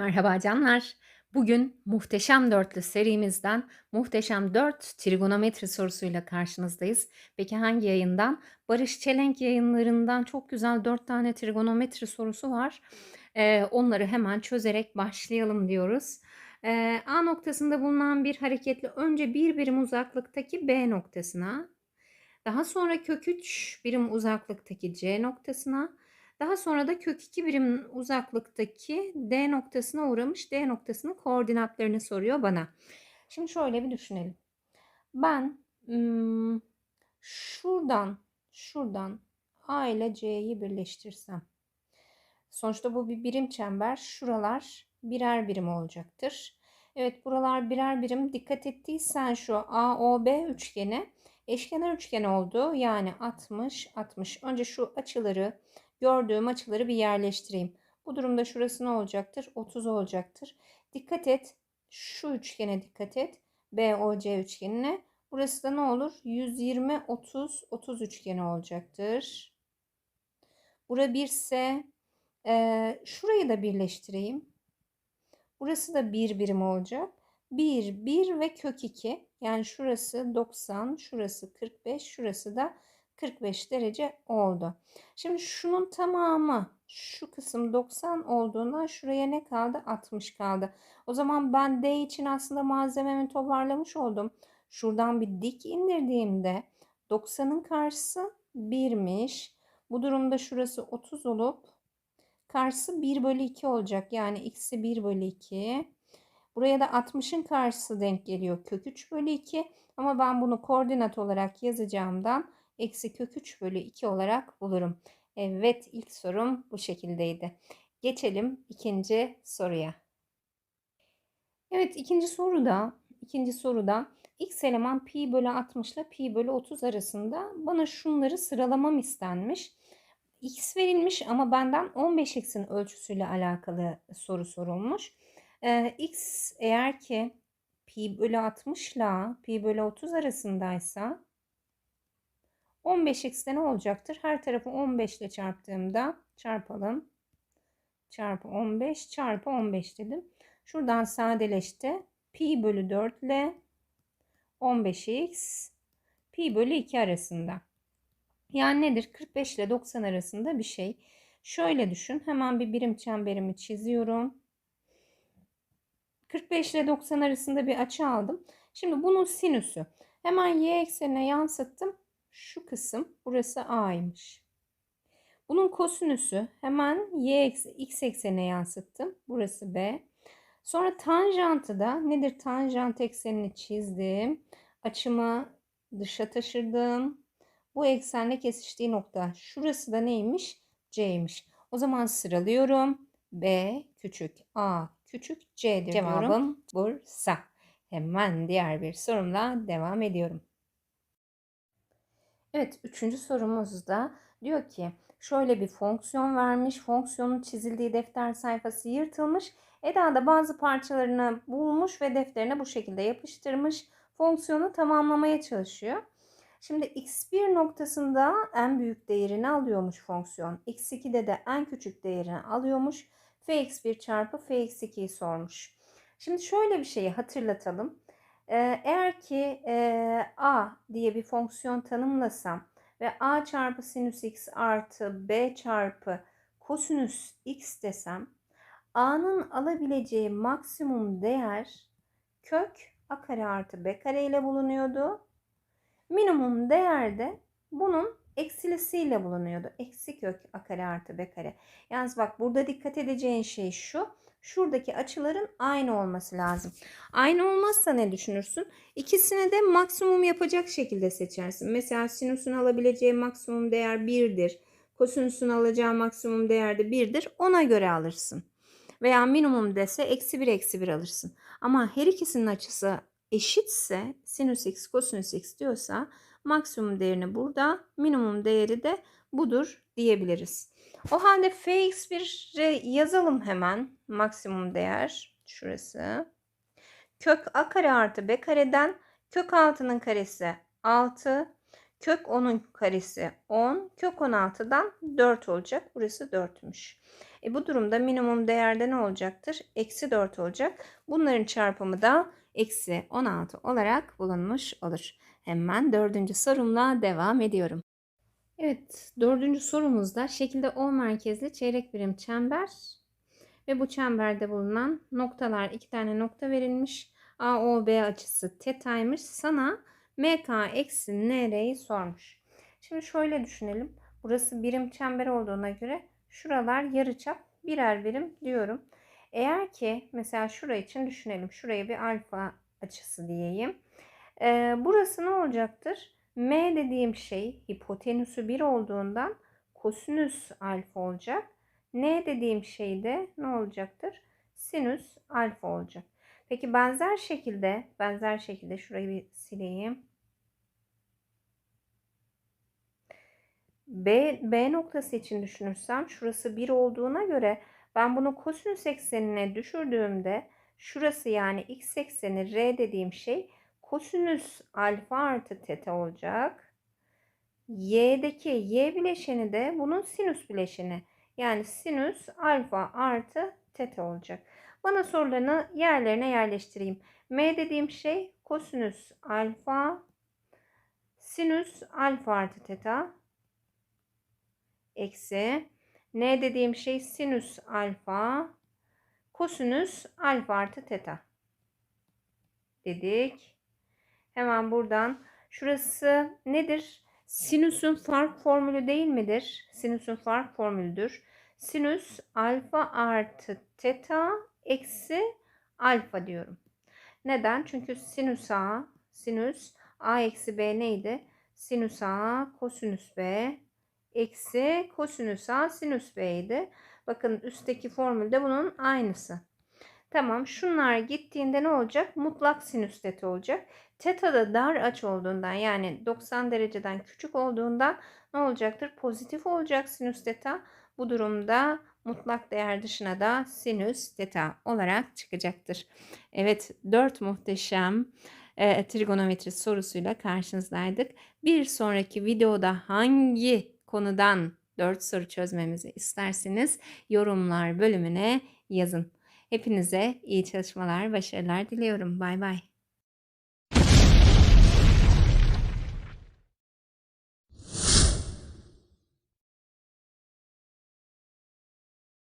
Merhaba canlar. Bugün Muhteşem Dörtlü serimizden Muhteşem 4 trigonometri sorusuyla karşınızdayız. Peki hangi yayından? Barış Çelenk yayınlarından çok güzel 4 tane trigonometri sorusu var. Ee, onları hemen çözerek başlayalım diyoruz. Ee, A noktasında bulunan bir hareketli önce bir birim uzaklıktaki B noktasına, daha sonra kök 3 birim uzaklıktaki C noktasına, daha sonra da kök 2 birim uzaklıktaki D noktasına uğramış D noktasının koordinatlarını soruyor bana. Şimdi şöyle bir düşünelim. Ben hmm, şuradan şuradan A ile C'yi birleştirsem. Sonuçta bu bir birim çember. Şuralar birer birim olacaktır. Evet buralar birer birim. Dikkat ettiysen şu AOB üçgeni eşkenar üçgen oldu. Yani 60 60. Önce şu açıları gördüğüm açıları bir yerleştireyim. Bu durumda şurası ne olacaktır? 30 olacaktır. Dikkat et. Şu üçgene dikkat et. BOC üçgenine. Burası da ne olur? 120 30 30 üçgeni olacaktır. Bura 1 ise e, şurayı da birleştireyim. Burası da bir birim olacak. 1, 1 ve kök 2. Yani şurası 90, şurası 45, şurası da 45 derece oldu. Şimdi şunun tamamı şu kısım 90 olduğundan şuraya ne kaldı? 60 kaldı. O zaman ben D için aslında malzememi toparlamış oldum. Şuradan bir dik indirdiğimde 90'ın karşısı 1'miş. Bu durumda şurası 30 olup karşısı 1 bölü 2 olacak. Yani x'i 1 bölü 2. Buraya da 60'ın karşısı denk geliyor. Kök 3 bölü 2. Ama ben bunu koordinat olarak yazacağımdan eksi kök 3 bölü 2 olarak bulurum. Evet ilk sorum bu şekildeydi. Geçelim ikinci soruya. Evet ikinci soruda ikinci soruda x eleman pi bölü 60 ile pi bölü 30 arasında bana şunları sıralamam istenmiş. x verilmiş ama benden 15x'in ölçüsüyle alakalı soru sorulmuş. Ee, x eğer ki pi bölü 60 ile pi bölü 30 arasındaysa 15x'te ne olacaktır? Her tarafı 15 ile çarptığımda çarpalım. Çarpı 15 çarpı 15 dedim. Şuradan sadeleşti. Pi bölü 4 ile 15x pi bölü 2 arasında. Yani nedir? 45 ile 90 arasında bir şey. Şöyle düşün. Hemen bir birim çemberimi çiziyorum. 45 ile 90 arasında bir açı aldım. Şimdi bunun sinüsü. Hemen y eksenine yansıttım şu kısım burası A'ymış. Bunun kosinüsü hemen y eksi x eksenine yansıttım. Burası B. Sonra tanjantı da nedir? Tanjant eksenini çizdim. Açımı dışa taşırdım. Bu eksenle kesiştiği nokta. Şurası da neymiş? C'ymiş. O zaman sıralıyorum. B küçük A küçük C'dir Cevabım diyorum. Bursa. Hemen diğer bir sorumla devam ediyorum. Evet, üçüncü sorumuzda diyor ki şöyle bir fonksiyon vermiş. Fonksiyonun çizildiği defter sayfası yırtılmış. Eda da bazı parçalarını bulmuş ve defterine bu şekilde yapıştırmış. Fonksiyonu tamamlamaya çalışıyor. Şimdi x1 noktasında en büyük değerini alıyormuş fonksiyon. x2'de de en küçük değerini alıyormuş. fx1 çarpı fx2'yi sormuş. Şimdi şöyle bir şeyi hatırlatalım. Eğer ki e, a diye bir fonksiyon tanımlasam ve a çarpı sinüs x artı b çarpı kosinüs x desem a'nın alabileceği maksimum değer kök a kare artı b kare ile bulunuyordu. Minimum değer de bunun eksilisiyle bulunuyordu. Eksi kök a kare artı b kare. Yalnız bak burada dikkat edeceğin şey şu şuradaki açıların aynı olması lazım. Aynı olmazsa ne düşünürsün? İkisini de maksimum yapacak şekilde seçersin. Mesela sinüsün alabileceği maksimum değer 1'dir. Kosinüsün alacağı maksimum değer de 1'dir. Ona göre alırsın. Veya minimum dese eksi 1 eksi 1 alırsın. Ama her ikisinin açısı eşitse sinüs x kosinüs x diyorsa maksimum değerini burada minimum değeri de budur diyebiliriz. O halde fx1'e yazalım hemen. Maksimum değer şurası. Kök a kare artı b kareden kök 6'nın karesi 6. Kök 10'un karesi 10. Kök 16'dan 4 olacak. Burası 4'müş. E bu durumda minimum değerde ne olacaktır? Eksi 4 olacak. Bunların çarpımı da eksi 16 olarak bulunmuş olur. Hemen dördüncü sorumla devam ediyorum. Evet, dördüncü sorumuzda şekilde O merkezli çeyrek birim çember ve bu çemberde bulunan noktalar iki tane nokta verilmiş. AOB açısı tetaymış. Sana MK eksi NR'yi sormuş. Şimdi şöyle düşünelim. Burası birim çember olduğuna göre şuralar yarıçap birer birim diyorum. Eğer ki mesela şura için düşünelim. Şuraya bir alfa açısı diyeyim. Ee, burası ne olacaktır? M dediğim şey hipotenüsü 1 olduğundan kosinüs alfa olacak. N dediğim şey de ne olacaktır? Sinüs alfa olacak. Peki benzer şekilde, benzer şekilde şurayı bir sileyim. B, B noktası için düşünürsem şurası 1 olduğuna göre ben bunu kosinüs eksenine düşürdüğümde şurası yani x ekseni R dediğim şey kosinüs alfa artı teta olacak. Y'deki y bileşeni de bunun sinüs bileşeni. Yani sinüs alfa artı teta olacak. Bana sorularını yerlerine yerleştireyim. M dediğim şey kosinüs alfa sinüs alfa artı teta eksi N dediğim şey sinüs alfa kosinüs alfa artı teta dedik. Hemen buradan şurası nedir? Sinüsün fark formülü değil midir? Sinüsün fark formülüdür. Sinüs alfa artı teta eksi alfa diyorum. Neden? Çünkü sinüs A, sinüs A eksi B neydi? Sinüs A kosinüs B eksi kosinüs A sinüs B idi. Bakın üstteki formülde bunun aynısı. Tamam şunlar gittiğinde ne olacak? Mutlak sinüs teta olacak. Teta da dar aç olduğundan yani 90 dereceden küçük olduğundan ne olacaktır? Pozitif olacak sinüs teta. Bu durumda mutlak değer dışına da sinüs teta olarak çıkacaktır. Evet 4 muhteşem e, trigonometri sorusuyla karşınızdaydık. Bir sonraki videoda hangi konudan 4 soru çözmemizi isterseniz yorumlar bölümüne yazın. Hepinize iyi çalışmalar, başarılar diliyorum. Bay bay.